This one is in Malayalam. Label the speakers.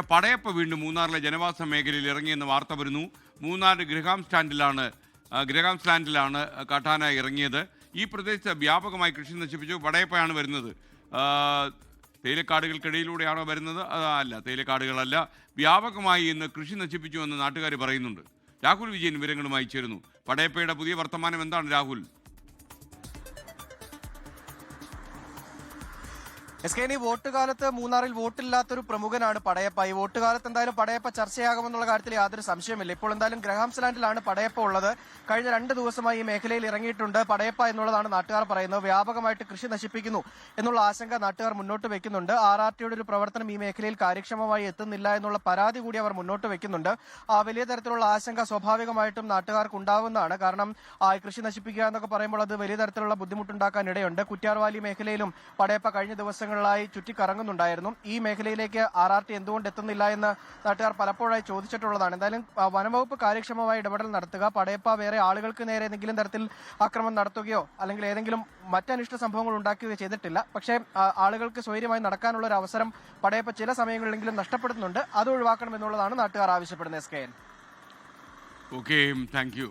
Speaker 1: പടയപ്പ വീണ്ടും മൂന്നാറിലെ ജനവാസ മേഖലയിൽ ഇറങ്ങിയെന്ന് വാർത്ത വരുന്നു. മൂന്നാർ ഗ്രഹാം സ്റ്റാൻഡിലാണ് ഗ്രഹാം സ്റ്റാൻഡിലാണ് കാട്ടാന ഇറങ്ങിയത്. ഈ പ്രദേശത്ത് വ്യാപകമായി കൃഷി നശിപ്പിച്ചു. പടയപ്പയാണ് വരുന്നത്. തേയിലക്കാടുകൾക്കിടയിലൂടെയാണോ വരുന്നത്? അല്ല തേയിലക്കാടുകളല്ല. വ്യാപകമായി ഇന്ന് കൃഷി നശിപ്പിച്ചു എന്ന് നാട്ടുകാർ പറയുന്നുണ്ട്. രാഹുൽ വിജയൻ വിവരങ്ങളുമായി ചേരുന്നു. പടയപ്പയുടെ പുതിയ വർത്തമാനം എന്താണ് രാഹുൽ?
Speaker 2: എസ് കെ ഇനി വോട്ട് കാലത്ത് മൂന്നാറിൽ വോട്ടില്ലാത്തൊരു പ്രമുഖനാണ് പടയപ്പ. ഈ വോട്ട് കാലത്ത് എന്തായാലും പടയപ്പ ചർച്ചയാകുമെന്നുള്ള കാര്യത്തിൽ യാതൊരു സംശയമില്ല ഇപ്പോൾ എന്തായാലും ഗ്രഹാംസ് ലാൻഡിലാണ് പടയപ്പ ഉള്ളത്. കഴിഞ്ഞ രണ്ട് ദിവസമായി ഈ മേഖലയിൽ ഇറങ്ങിയിട്ടുണ്ട് പടയപ്പ എന്നുള്ളതാണ് നാട്ടുകാർ പറയുന്നത്. വ്യാപകമായിട്ട് കൃഷി നശിപ്പിക്കുന്നു എന്നുള്ള ആശങ്ക നാട്ടുകാർ മുന്നോട്ട് വെക്കുന്നുണ്ട്. ആർ ആർ ടിയുടെ ഒരു പ്രവർത്തനം ഈ മേഖലയിൽ കാര്യക്ഷമമായി എത്തുന്നില്ല എന്നുള്ള പരാതി കൂടി അവർ മുന്നോട്ട് വെക്കുന്നുണ്ട്. ആ വലിയ തരത്തിലുള്ള ആശങ്ക സ്വാഭാവികമായിട്ടും നാട്ടുകാർക്ക് ഉണ്ടാവുന്നതാണ് കാരണം കൃഷി നശിപ്പിക്കുക എന്നൊക്കെ പറയുമ്പോൾ അത് വലിയ തരത്തിലുള്ള ബുദ്ധിമുട്ടുണ്ടാക്കാൻ ഇടയുണ്ട് കുറ്റ്യാർവാലി മേഖലയിലും പടയപ്പ കഴിഞ്ഞ ദിവസങ്ങളിലായി ചുറ്റിക്കറങ്ങുന്നുണ്ടായിരുന്നു. ഈ മേഖലയിലേക്ക് ആർ ആർ ടി എന്തുകൊണ്ട് എത്തുന്നില്ല എന്ന് നാട്ടുകാർ പലപ്പോഴായി ചോദിച്ചിട്ടുള്ളതാണ്. എന്തായാലും വനംവകുപ്പ് കാര്യക്ഷമമായി ഇടപെടൽ നടത്തുക പടയപ്പ വേറെ ആളുകൾക്ക് നേരെ ഏതെങ്കിലും തരത്തിൽ ആക്രമണം നടത്തുകയോ അല്ലെങ്കിൽ ഏതെങ്കിലും മറ്റനിഷ്ട സംഭവങ്ങൾ ഉണ്ടാക്കുകയോ ചെയ്തിട്ടില്ല. പക്ഷേ ആളുകൾക്ക് സ്വൈര്യമായി നടക്കാനുള്ള ഒരു അവസരം പടയപ്പ ചില സമയങ്ങളിലെങ്കിലും നഷ്ടപ്പെടുന്നുണ്ട്. അത് ഒഴിവാക്കണം എന്നുള്ളതാണ് നാട്ടുകാർ ആവശ്യപ്പെടുന്നത് S K N.
Speaker 1: Okay thank you